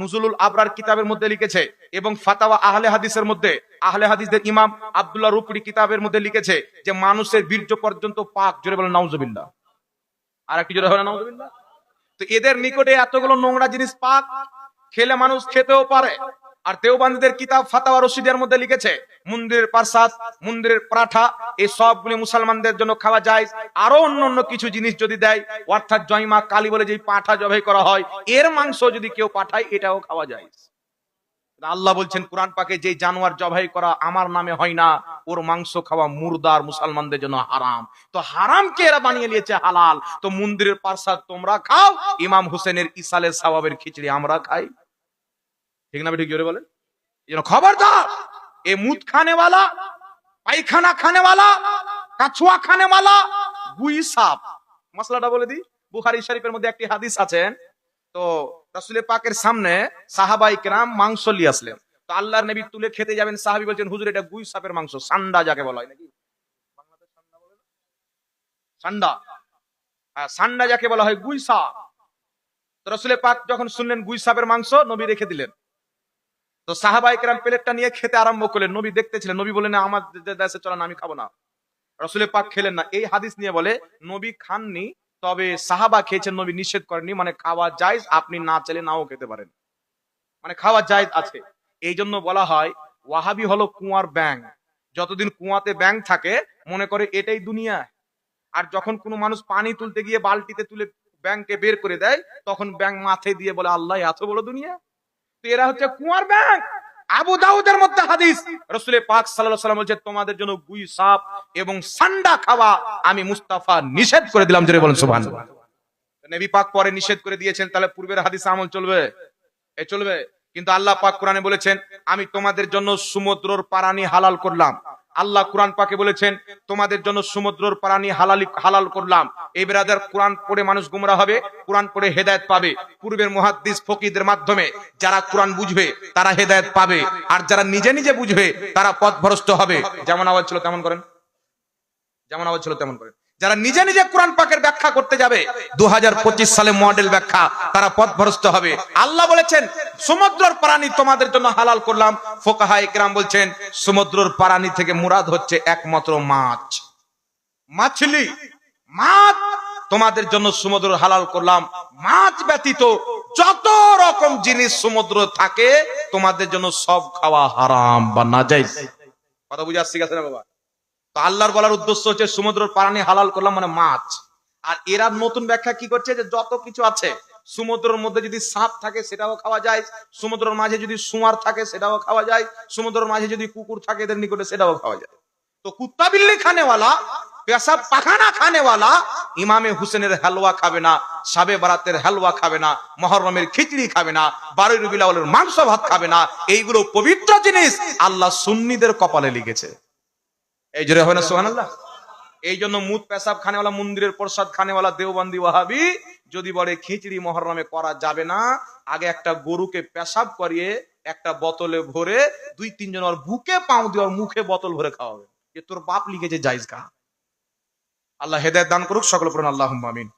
নুজুলুল আবরার কিতাবের মধ্যে লিখেছে এবং ফাতাওয়া আহলে হাদিসের মধ্যে, আহলে হাদিসদের ইমাম আবদুল্লাহ রুকরি কিতাবের মধ্যে লিখেছে যে মানুষের বীর্য পর্যন্ত পাক, জোরে বলে নাউজবিল্লা আর একটি জোরে হবে না নাউজুবিল্লাহ। তো এদের নিকটে এতগুলো নোংরা জিনিস পাক, খেলে মানুষ খেতেও পারে আর দেওবান্দীদের কিতাব ফাতাওয়া রশিদের মধ্যে লিখেছে, মন্দিরের প্রসাদ, মন্দিরের পরাঠা, এই সবগুলি মুসলমানদের জন্য খাওয়া যায়। আরও অন্য অন্য কিছু জিনিস যদি দেয়, অর্থাৎ জয়মা কালী বলে যে পাঠা জবাই করা হয়, এর মাংস যদি কেউ পাঠায়, এটাও খাওয়া যায়। আল্লাহ বলছেন, কোরআন পাকে যে জানোয়ার জবাই করা আমার নামে হয় না, ওর মাংস খাওয়া মুর্দার মুসলমানদের জন্য হারাম। তো হারামকে এরা বানিয়ে নিয়েছে হালাল? তো মন্দিরের প্রসাদ তোমরা খাও, ইমাম হোসেনের ইসালের সওয়াবের খিচড়ি আমরা খাই। ঠিক না ঠিক জোরে বলে এই জন্য খবরদার, এ মুদ খানেওয়ালা, পায়খানা খানেওয়ালা, কাছুয়া খানেওয়ালা মশলাটা বলে দি বুখারী শরীফের মধ্যে একটি হাদিস আছেন তো রাসূলের পাকের সামনে সাহাবাই কেরাম মাংস নিয়ে আসলেন। তো আল্লাহর নবী তুলে খেতে যাবেন, সাহাবী বলছেন, হুজুর, এটা গুই সাপের মাংস, সান্ডা যাকে বলা হয় নাকি? সান্ডা। হ্যাঁ সান্ডা যাকে বলা হয় গুই সাপ। তো রাসূলের পাক যখন শুনলেন গুই সাপের মাংস, নবী রেখে দিলেন। তো সাহাবাই কেরাম প্লেটটা নিয়ে খেতে আরম্ভ করলেন। নবী দেখতেছিলেন, নবী বলেন আমার দেশে চলেন আমি খাব না। রসুলের পাক খেলেন না। এই হাদিস নিয়ে বলে, নবী খাননি, তবে সাহাবা খেয়েছেন, নবী নিষেধ করেননি। মানে খাওয়া যায় আপনি না চাইলে নাও খেতে পারেন। মানে খাওয়া যায় আছে। এই জন্য বলা হয়, ওয়াহাবি হলো কুয়ার ব্যাং যতদিন কুয়াতে ব্যাং থাকে, মনে করে এটাই দুনিয়া। আর যখন কোনো মানুষ পানি তুলতে গিয়ে বালতিতে তুলে ব্যাংকে বের করে দেয়, তখন ব্যাং মাথায় দিয়ে বলে, আল্লাহ এত বড় দুনিয়া? এরা হচ্ছে কুয়ার ব্যাংক। আবু দাউদের মধ্যে হাদিস। রসুলের পাক সাল্লাহ সাল্লাম বলছে, তোমাদের জন্য গুই, সাপ এবং সান্ডা খাওয়া আমি মুস্তাফা নিষেধ করে দিলাম। জোরে বলেন সুভান নবী পাক পরে নিষেধ করে দিয়েছেন, তাহলে পূর্বের হাদিস আমল চলবে? এ চলবে। কিন্তু আল্লাহ পাক কোরআনে বলেছেন, আমি তোমাদের জন্য সমুদ্রর পারানি হালাল করলাম। আল্লাহ কোরআন পাকে বলেছেন, তোমাদের জন্য সমুদ্রর প্রাণী হালালি, হালাল করলাম। এই বেরাদার কোরআন পড়ে মানুষ গুমরা হবে, কোরআন পড়ে হেদায়ত পাবে। পূর্বের মহাদিস ফকিদের মাধ্যমে যারা কোরআন বুঝবে, তারা হেদায়ত পাবে। আর যারা নিজে নিজে বুঝবে, তারা পথভ্রষ্ট হবে। যেমন আওয়াজ ছিল তেমন করেন। যেমন আওয়াজ ছিল তেমন করেন। যারা নিজে নিজে কোরআন পাকের ব্যাখ্যা করতে যাবে দু হাজার পঁচিশ সালে মডেল ব্যাখ্যা, তারা পথভ্রষ্ট হবে। আল্লাহ বলেছেন, সমুদ্রের প্রাণী তোমাদের জন্য হালাল করলাম। ফোকাহা ইকরাম বলছেন, সমুদ্রের প্রাণী থেকে মুরাদ হচ্ছে একমাত্র মাছ। মাছলি, মাছ তোমাদের জন্য সমুদ্র হালাল করলাম। মাছ ব্যতীত যত রকম জিনিস সমুদ্র থাকে, তোমাদের জন্য সব খাওয়া হারাম বা নাজাইজ। কথা বুঝে আসছি গেছে না বাবা? তো আল্লাহর বলার উদ্দেশ্য হচ্ছে সমুদ্রের পানি হালাল করলাম মানে মাছ। আর এরা নতুন ব্যাখ্যা কি করছে যে যত কিছু আছে, সমুদ্রের মধ্যে যদি সাপ থাকে সেটাও খাওয়া যায়, সমুদ্রের মাঝে যদি সুমার থাকে সেটাও খাওয়া যায়, সমুদ্রের মাঝে যদি কুকুর থাকে এদের নিকটে সেটাও খাওয়া যায়। তো কুত্তা বিল্লি খানেওয়ালা পেশাব পাখানা খানেওয়ালা, ইমামে হুসেনের হালুয়া খাবে না, সাবে বারাতের হালুয়া খাবে না, মহরমের খিচড়ি খাবে না বারোই রবিলাওয়ালের মাংস ভাত খাবে না, এইগুলো পবিত্র জিনিস আল্লাহ সুন্নিদের কপালে লিখেছে। এই জোরে হবে না সোহান আল্লাহ এই জন্য মুদ পেশাব খানেওয়ালা, মন্দিরের প্রসাদ খানেওয়ালা, দেওবন্দি ওয়াহাবি, যদি বলে খিচড়ি মহরমে করা যাবে না, আগে একটা গরুকে পেশাব করিয়ে একটা বোতলে ভরে দুই তিনজন ওর বুকে পাও দিয়ে ওর মুখে বোতল ভরে খাওয়াবে। যে তোর বাপ লিখেছে জাইজ খা আল্লাহ হেদায়ত দান করুক, সকল পড়ুন আল্লাহ আমিন।